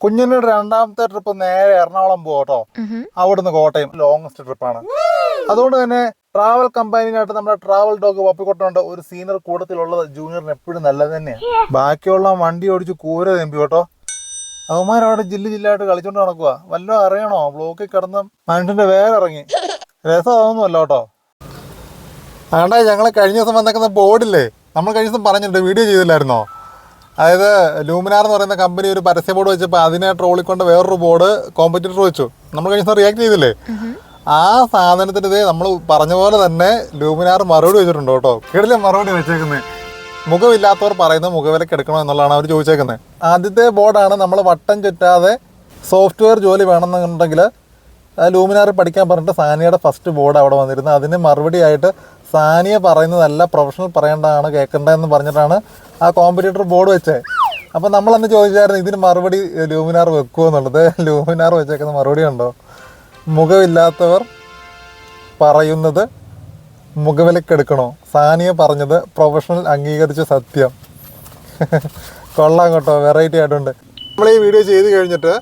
കുഞ്ഞിന്റെ രണ്ടാമത്തെ ട്രിപ്പ് നേരെ എറണാകുളം പോകും കേട്ടോ. അവിടുന്ന് കോട്ടയം ലോങ്സ്റ്റ് ട്രിപ്പാണ് അതുകൊണ്ട് തന്നെ ട്രാവൽ കമ്പനിയായിട്ട് നമ്മുടെ ട്രാവൽ ഡോഗ് പപ്പിക്കൊട്ടുണ്ട് ഒരു സീനിയർ കൂട്ടത്തിലുള്ളത് ജൂനിയറിന് എപ്പോഴും നല്ലത് തന്നെയാണ് ബാക്കിയുള്ള വണ്ടി ഓടിച്ച് കൂര തെമ്പി കേട്ടോ. അവന്മാരവിടെ ജില്ല ജില്ലായിട്ട് കളിച്ചോണ്ട് നടക്കുക വല്ലതും അറിയണോ? ബ്ലോക്കിൽ കിടന്ന് മനുഷ്യന്റെ വേറെ ഇറങ്ങി. രസം അതൊന്നുമല്ല കേട്ടോ. അതുകൊണ്ടാ ഞങ്ങൾ കഴിഞ്ഞ ദിവസം വന്നേക്കുന്ന ബോർഡില്ലേ നമ്മൾ കഴിഞ്ഞ ദിവസം പറഞ്ഞിട്ടുണ്ട് വീഡിയോ ചെയ്തില്ലായിരുന്നോ? അതായത് ലൂമിനാർ എന്ന് പറയുന്ന കമ്പനി ഒരു പരസ്യ ബോർഡ് വെച്ചപ്പോൾ അതിനെ ട്രോളിക്കൊണ്ട് വേറൊരു ബോർഡ് കോമ്പറ്റീറ്റർ വെച്ചു. നമ്മൾ കഴിഞ്ഞ റിയാക്ട് ചെയ്തില്ലേ? ആ സാധനത്തിന്റെ നമ്മൾ പറഞ്ഞ പോലെ തന്നെ ലൂമിനാർ മറുപടി വെച്ചിട്ടുണ്ട് കേട്ടോ. കിടലെ മറുപടി വെച്ചേക്കുന്നത് മുഖമില്ലാത്തവർ പറയുന്നത് മുഖവിലക്ക് എടുക്കണം എന്നുള്ളതാണ് അവർ ചോദിച്ചേക്കുന്നത് ആദ്യത്തെ ബോർഡാണ് നമ്മൾ വട്ടം ചുറ്റാതെ സോഫ്റ്റ്വെയർ ജോലി വേണമെന്നുണ്ടെങ്കിൽ ലൂമിനാർ പഠിക്കാൻ പറഞ്ഞിട്ട് സാനിയയുടെ ഫസ്റ്റ് ബോർഡ് അവിടെ വന്നിരുന്നത്. അതിന് മറുപടിയായിട്ട് സാനിയ പറയുന്നതല്ല പ്രൊഫഷണൽ പറയേണ്ടതാണ് കേൾക്കേണ്ടതെന്ന് പറഞ്ഞിട്ടാണ് ആ കോമ്പറ്റീറ്റർ ബോർഡ് വെച്ചേ. അപ്പോൾ നമ്മളന്ന് ചോദിച്ചായിരുന്നു ഇതിന് മറുപടി ലൂമിനാർ വെക്കുമോ എന്നുള്ളത്. ലൂമിനാർ വെച്ചേക്കുന്ന മറുപടി ഉണ്ടോ മുഖമില്ലാത്തവർ പറയുന്നത് മുഖവിലക്കെടുക്കണോ സാനിയ പറഞ്ഞത് പ്രൊഫഷണൽ അംഗീകരിച്ച സത്യം. കൊള്ളാം കേട്ടോ വെറൈറ്റി ആയിട്ടുണ്ട്. നമ്മൾ ഈ വീഡിയോ ചെയ്ത് കഴിഞ്ഞിട്ട്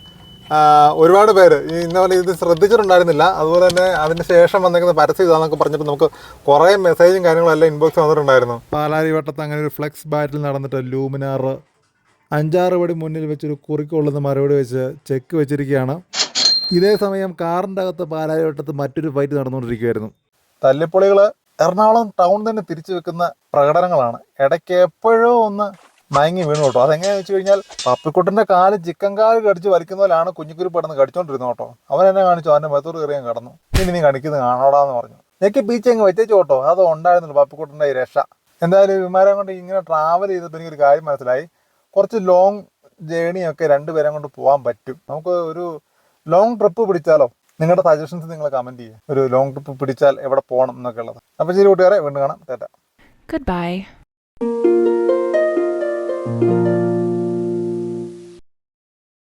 ഒരുപാട് പേര്. ഈ ഇന്ന പോലെ ഇത് ശ്രദ്ധിച്ചിട്ടുണ്ടായിരുന്നില്ല. അതുപോലെ തന്നെ അതിന് ശേഷം വന്നേക്കുന്ന പരസ്യം ഇതാന്നൊക്കെ പറഞ്ഞിട്ട് നമുക്ക് കുറേ മെസ്സേജും കാര്യങ്ങളും എല്ലാം ഇൻബോക്സ് വന്നിട്ടുണ്ടായിരുന്നു. പാലാരി വട്ടത്ത് അങ്ങനെ ഒരു ഫ്ലെക്സ് ബാറ്റിൽ നടന്നിട്ട് ലൂമിനാർ അഞ്ചാറ് പടി മുന്നിൽ വെച്ചൊരു കുറിക്കൊള്ളുന്ന മറുപടി വെച്ച് ചെക്ക് വെച്ചിരിക്കുകയാണ്. ഇതേ സമയം കാറിന്റെ അകത്ത് പാലാരി വട്ടത്ത് മറ്റൊരു ഫൈറ്റ് നടന്നുകൊണ്ടിരിക്കുകയായിരുന്നു. തല്ലിപ്പൊളികൾ എറണാകുളം ടൗൺ തന്നെ തിരിച്ചു വെക്കുന്ന പ്രകടനങ്ങളാണ്. ഇടയ്ക്ക് എപ്പോഴോ ഒന്ന് മയങ്ങി വീണു കേട്ടോ. അതെങ്ങനെയാണെന്ന് വെച്ച് കഴിഞ്ഞാൽ പപ്പിക്കുട്ടന്റെ കാൽ ചിക്കൻ കാൽ കടിച്ച് പോലെയാണ് കുഞ്ഞിക്കുരു പെടുന്ന് കടിച്ചോണ്ടിരുന്നു കേട്ടോ. അവൻ എന്നെ കാണിച്ചു അവന്റെ മെത്തൂർ കയറിയാൻ കടന്നു. ഇനി നീ കണിക്കുന്നത് കാണോടാന്ന് പറഞ്ഞു. എനിക്ക് ബീച്ച് അങ്ങ് വെച്ചേച്ചു കേട്ടോ. അത് ഉണ്ടായിരുന്നുള്ളൂ പപ്പിക്കുട്ടന്റെ ഈ രക്ഷ. എന്തായാലും വിമാനം കൊണ്ട് ഇങ്ങനെ ട്രാവൽ ചെയ്തപ്പോൾ എനിക്കൊരു കാര്യം മനസ്സിലായി. കുറച്ച് ലോങ് ജേണിയൊക്കെ രണ്ടുപേരും കൊണ്ട് പോകാൻ പറ്റും. നമുക്ക് ഒരു ലോങ് ട്രിപ്പ് പിടിച്ചാലോ? നിങ്ങളുടെ സജഷൻസ് നിങ്ങൾ കമന്റ് ചെയ്യുക ഒരു ലോങ് ട്രിപ്പ് പിടിച്ചാൽ എവിടെ പോകണം എന്നൊക്കെ ഉള്ളത്. അപ്പോൾ ശരി കൂട്ടുകാരെ വീണ്ടും കാണാം. ടാറ്റ. Goodbye.